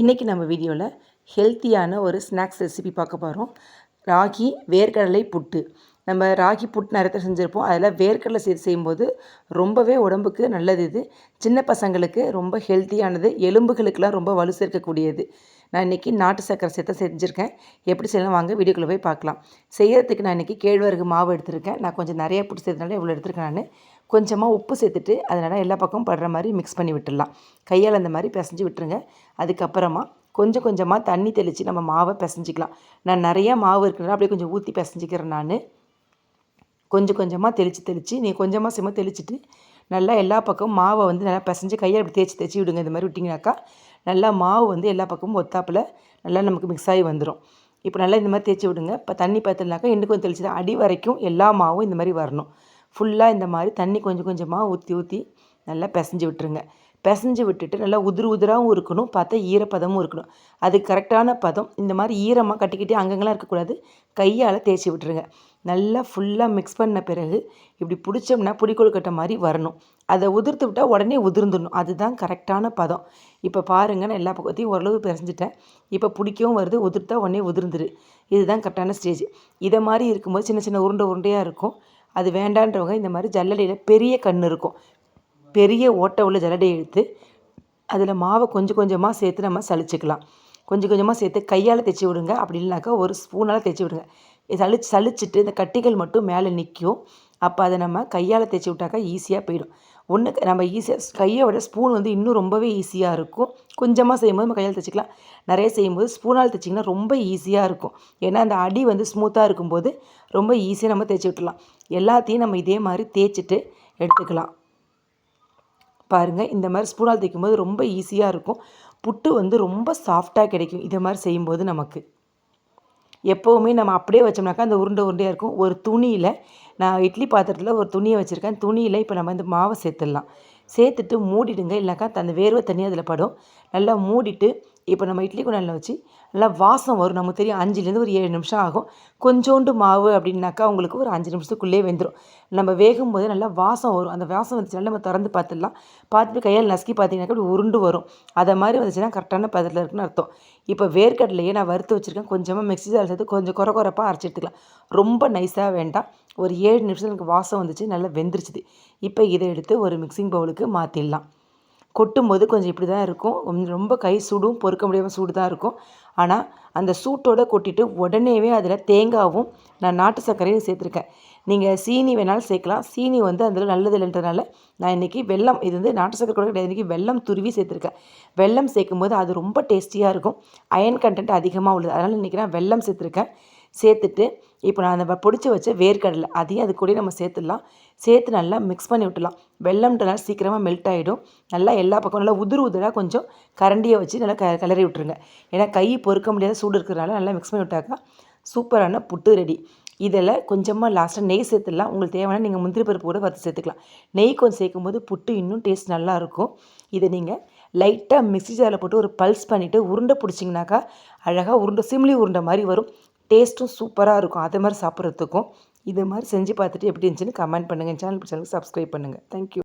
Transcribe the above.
இன்றைக்கி நம்ம வீடியோவில் ஹெல்த்தியான ஒரு ஸ்நாக்ஸ் ரெசிபி பார்க்க போகிறோம் ராகி வேர்க்கடலை புட்டு. நம்ம ராகி புட்டு நிறைய செஞ்சுருப்போம். அதில் வேர்க்கடலை சேர்த்து செய்யும்போது ரொம்பவே உடம்புக்கு நல்லது இது. சின்ன பசங்களுக்கு ரொம்ப ஹெல்த்தியானது எலும்புகளுக்கெல்லாம் ரொம்ப வலு சேர்க்கக்கூடியது. நான் இன்றைக்கி நாட்டு சர்க்கரை சேர்த்து செஞ்சுருக்கேன். எப்படி செய்யலாம் வாங்க வீடியோக்குள்ளே போய் பார்க்கலாம். செய்கிறதுக்கு நான் இன்றைக்கி கேழ்வரகு மாவு எடுத்திருக்கேன். நான் கொஞ்சம் நிறைய புட்டு சேர்த்தனால இவ்வளோ எடுத்திருக்கேன் நான். கொஞ்சமாக உப்பு சேர்த்துட்டு அதனால் எல்லா பக்கமும் படுற மாதிரி மிக்ஸ் பண்ணி விட்டுடலாம். கையால் அந்த மாதிரி பிசைஞ்சு விட்டுருங்க. அதுக்கப்புறமா கொஞ்சம் கொஞ்சமாக தண்ணி தெளித்து நம்ம மாவை பிசைஞ்சிக்கலாம். நான் நிறையா மாவு இருக்கிறனால அப்படியே கொஞ்சம் ஊற்றி பிசைஞ்சிக்கிறேன் நான். கொஞ்சம் கொஞ்சமாக தெளித்து தெளித்து நீ கொஞ்சமாக சிம்ம தெளிச்சுட்டு நல்லா எல்லா பக்கமும் மாவை வந்து நல்லா பிசைஞ்சு கையை அப்படி தேய்ச்சி தேய்ச்சி விடுங்க. இந்த மாதிரி விட்டிங்கனாக்கா நல்லா மாவு வந்து எல்லா பக்கமும் ஒத்தாப்பில் நல்லா நமக்கு மிக்ஸ் ஆகி வந்துடும் இப்போ நல்லா இந்த மாதிரி தேய்ச்சி விடுங்க. இப்போ தண்ணி பார்த்தலனாக்கா இன்னும் கொஞ்சம் தெளிச்சு அடி வரைக்கும் எல்லா மாவும் இந்த மாதிரி வரணும். ஃபுல்லாக இந்த மாதிரி தண்ணி கொஞ்சம் கொஞ்சமாக ஊற்றி ஊற்றி நல்லா பிசைஞ்சு விட்டுருங்க. பிசைஞ்சு விட்டுட்டு நல்லா உதிர் உதிராகவும் இருக்கணும். பார்த்தா ஈரப்பதமும் இருக்கணும். அது கரெக்டான பதம். இந்த மாதிரி ஈரமாக கட்டிக்கிட்டே அங்கங்கெல்லாம் இருக்கக்கூடாது. கையால் தேய்ச்சி விட்டுருங்க. நல்லா ஃபுல்லாக மிக்ஸ் பண்ண பிறகு இப்படி பிடிச்சோம்னா புடிக்கொழுக்கட்டை மாதிரி வரணும். அதை உதிர்த்து விட்டால் உடனே உதிர்ந்துடணும். அதுதான் கரெக்டான பதம். இப்போ பாருங்கள் நான் எல்லா பக்கத்தையும் ஓரளவு பிசைஞ்சிட்டேன். இப்போ பிடிக்கவும் வருது உதிர்த்தா உடனே உதிர்ந்துரு. இதுதான் கரெக்டான ஸ்டேஜ் இதை மாதிரி இருக்கும்போது சின்ன சின்ன உருண்டை உருண்டையாக இருக்கும். அது வேண்டான்றவங்க இந்த மாதிரி ஜல்லடையில் பெரிய கண் இருக்கும். பெரிய ஓட்டை உள்ள ஜல்லடையை எடுத்து அதில் மாவை கொஞ்சம் கொஞ்சமாக சேர்த்து நம்ம சளிச்சிக்கலாம். கொஞ்சம் கொஞ்சமாக சேர்த்து கையால் தைச்சி விடுங்க. அப்படி இல்லைனாக்கா ஒரு ஸ்பூனால் தைச்சி விடுங்க. சளிச்சு சளிச்சிட்டு இந்த கட்டிகள் மட்டும் மேலே நிற்கும் அப்போ அதை நம்ம கையால் தைச்சி விட்டாக்கா ஈஸியாக போயிடும். ஒன்று நம்ம ஈஸியாக கையை விட ஸ்பூன் வந்து இன்னும் ரொம்பவே ஈஸியாக இருக்கும். கொஞ்சமாக செய்யும்போது நம்ம கையால் தைச்சிக்கலாம். நிறைய செய்யும்போது ஸ்பூனால் தைச்சிங்கன்னா ரொம்ப ஈஸியாக இருக்கும். ஏன்னா அந்த அடி வந்து ஸ்மூத்தாக இருக்கும்போது ரொம்ப ஈஸியாக நம்ம தேய்ச்சி விட்டுலாம் எல்லாத்தையும் நம்ம இதே மாதிரி தேய்ச்சிட்டு எடுத்துக்கலாம். பாருங்கள் இந்த மாதிரி ஸ்பூனால் தைக்கும்போது ரொம்ப ஈஸியாக இருக்கும். புட்டு வந்து ரொம்ப சாஃப்டாக கிடைக்கும். இதை மாதிரி செய்யும்போது நமக்கு. எப்போவுமே நம்ம அப்படியே வச்சோம்னாக்கா அந்த உருண்டை உருண்டையாக இருக்கும். ஒரு துணியில் நான் இட்லி பாத்திரத்தில் ஒரு துணியை வச்சுருக்கேன். துணியில் இப்போ நம்ம இந்த மாவை சேர்த்துடலாம். சேர்த்துட்டு மூடிடுங்க. இல்லைனாக்கா அந்த வேர்வை தண்ணி அதில் படும். நல்லா மூடிட்டு இப்போ நம்ம இட்லி குழலில் வச்சு நல்லா வாசம் வரும். நமக்கு தெரியும் அஞ்சுலேருந்து ஒரு ஏழு நிமிஷம் ஆகும். கொஞ்சோண்டு மாவு அப்படின்னாக்கா உங்களுக்கு ஒரு அஞ்சு நிமிஷத்துக்குள்ளேயே வெந்துடும் நம்ம வேகும் போது நல்லா வாசம் வரும். அந்த வாசம் வந்துச்சுனால நம்ம திறந்து பார்த்துடலாம். பார்த்துட்டு கையால் நசுக்கி பார்த்தீங்கன்னாக்கா அப்படி உருண்டு வரும். அதை மாதிரி வந்துச்சுன்னா கரெக்டான பதத்தில் இருக்குன்னு அர்த்தம். இப்போ வேர்க்கடலையே நான் வறுத்து வச்சுருக்கேன். கொஞ்சமாக மிக்ஸி ஜார் சேர்த்து கொஞ்சம் குறை குறைப்பாக அரைச்சி எடுத்துக்கலாம். ரொம்ப நைஸாக வேண்டாம். ஒரு ஏழு நிமிஷம் எனக்கு வாசம் வந்துச்சு. நல்லா வெந்துருச்சுது. இப்போ இதை எடுத்து ஒரு மிக்சிங் பவுலுக்கு மாற்றிடலாம் கொட்டும் போது கொஞ்சம் இப்படி தான் இருக்கும் ரொம்ப கை சூடும் பொறுக்க முடியாமல் சூடு தான் இருக்கும். ஆனால் அந்த சூட்டோடு கொட்டிட்டு உடனேவே அதில் தேங்காவும் நான் நாட்டு சர்க்கரையும் சேர்த்துருக்கேன். நீங்கள் சீனி வேணாலும் சேர்க்கலாம். சீனி வந்து அதில் நல்லது இல்லைன்றனால நான் இன்றைக்கி வெல்லம் இது வந்து நாட்டு சர்க்கரை கூட கிடையாது. இன்றைக்கி வெல்லம் துருவி சேர்த்துருக்கேன். வெல்லம் சேர்க்கும் போது அது ரொம்ப டேஸ்டியாக இருக்கும். அயன் கண்டென்ட் அதிகமாக உள்ளது. அதனால் இன்றைக்கி நான் வெல்லம் சேர்த்துருக்கேன். சேர்த்துட்டு இப்போ நான் அந்த பிடிச்சி வச்ச வேர்க்கடலை அதையும் அது கூட நம்ம சேர்த்துடலாம். சேர்த்து நல்லா மிக்ஸ் பண்ணி விட்டுலாம் வெள்ளம்ன்றனால சீக்கிரமாக மெல்ட் ஆகிடும் நல்லா எல்லா பக்கம் நல்லா உதிர் உதிராக கொஞ்சம் கரண்டியை வச்சு நல்லா க கிளறி விட்டுருங்க. ஏன்னா கை பொறுக்க முடியாத சூடு இருக்கிறனால நல்லா மிக்ஸ் பண்ணி விட்டாக்கா சூப்பரான புட்டு ரெடி இதில் கொஞ்சமாக லாஸ்ட்டாக நெய் சேர்த்துடலாம். உங்களுக்கு தேவையான நீங்கள் முந்திரி பருப்பு கூட வறுத்து சேர்த்துக்கலாம். நெய் கொஞ்சம் சேர்க்கும் போது புட்டு இன்னும் டேஸ்ட் நல்லாயிருக்கும் இதை நீங்கள் லைட்டாக மிக்ஸி ஜாரில் போட்டு ஒரு பல்ஸ் பண்ணிவிட்டு உருண்டை பிடிச்சிங்கனாக்கா அழகாக உருண்டை சிம்லி உருண்டை மாதிரி வரும். டேஸ்ட்டும் சூப்பராக இருக்கும். அதே மாதிரி சாப்பிட்றதுக்கும். இது மாதிரி செஞ்சு பார்த்துட்டு எப்படி இருந்துச்சுன்னு கமெண்ட் பண்ணுங்கள் சேனல் சேனலுக்கு சப்ஸ்கிரைப் பண்ணுங்கள் தேங்க்யூ